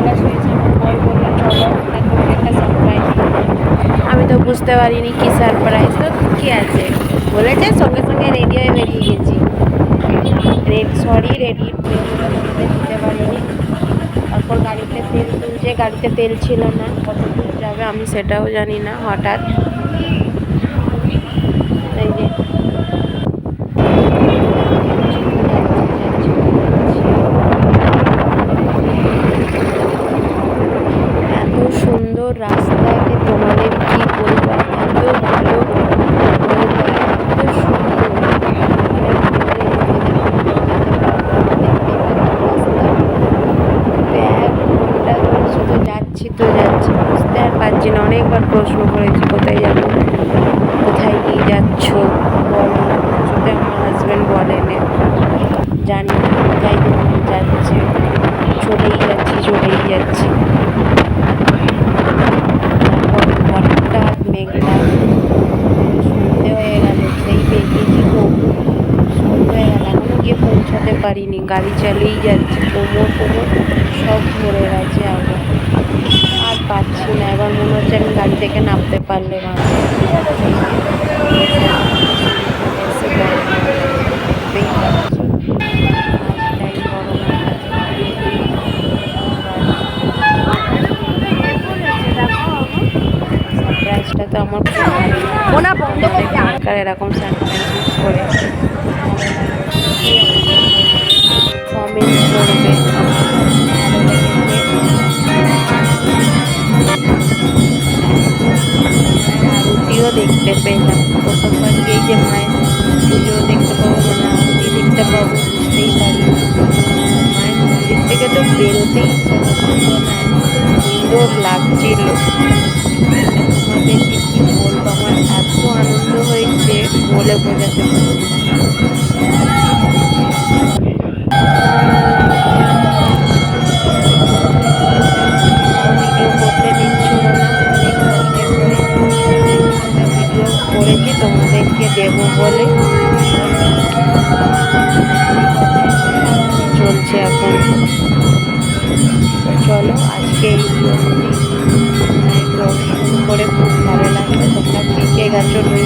Surprise আমি তো বুঝতে পারিনি কী সারপ্রাইজ তো কি আছে? বলেছে, সঙ্গে সঙ্গে রেডি হয়ে বেরিয়ে গেছি। রেড সরি রেডি দিতে দিতে পারিনি। তারপর গাড়িতে তেল তুলছে, গাড়িতে তেল ছিল না, কত দূর যাবে আমি সেটাও জানি না, হঠাৎ। রাস্তাকে তোমাদের কি বলব এত ভালো যাচ্ছি তো যাচ্ছি বুঝতে আর পারছি না অনেকবার প্রশ্ন করেছি কোথায় যাব কোথায় নিয়ে যাচ্ছ বলো না কিছুতে আমার হাজব্যান্ড বলেনি জানি না কোথায় নিয়ে যাচ্ছে চলেই যাচ্ছি চলেই যাচ্ছি তারপর হঠাৎ মেঘলা সন্ধে হয়ে গেল সেই বেরিয়েছি সন্ধে হয়ে গেল এখনও গিয়ে পৌঁছাতে পারিনি গাড়ি চালিয়েই যাচ্ছে কোমর কোমর সব ধরে গেছে আবার আর পাচ্ছি না। এবার মনে হচ্ছে আমি গাড়ি থেকে নামতে পারলে ভালো তো আমার ওনা বন্ধ দরকার এরকম করে। কমেন্ট করবে। দেখতে পেলাম। প্রথমবার গিয়ে যে মায়ের পুজো দেখতে পাবো মানে আরতি দেখতে পাবো, বুঝতেই পারি মায়ের মন্দির থেকে তো বেরোতেই ইচ্ছা করছিল না সুন্দর লাগছিল। তোমাদেরকে কি বলব? আমার এত আনন্দ হয়েছে বলে বোঝাতে দেবো বলে চলছে এখন। চলো, আজকে এই করে খুব ভালো লাগবে তোমরা কে গেছো?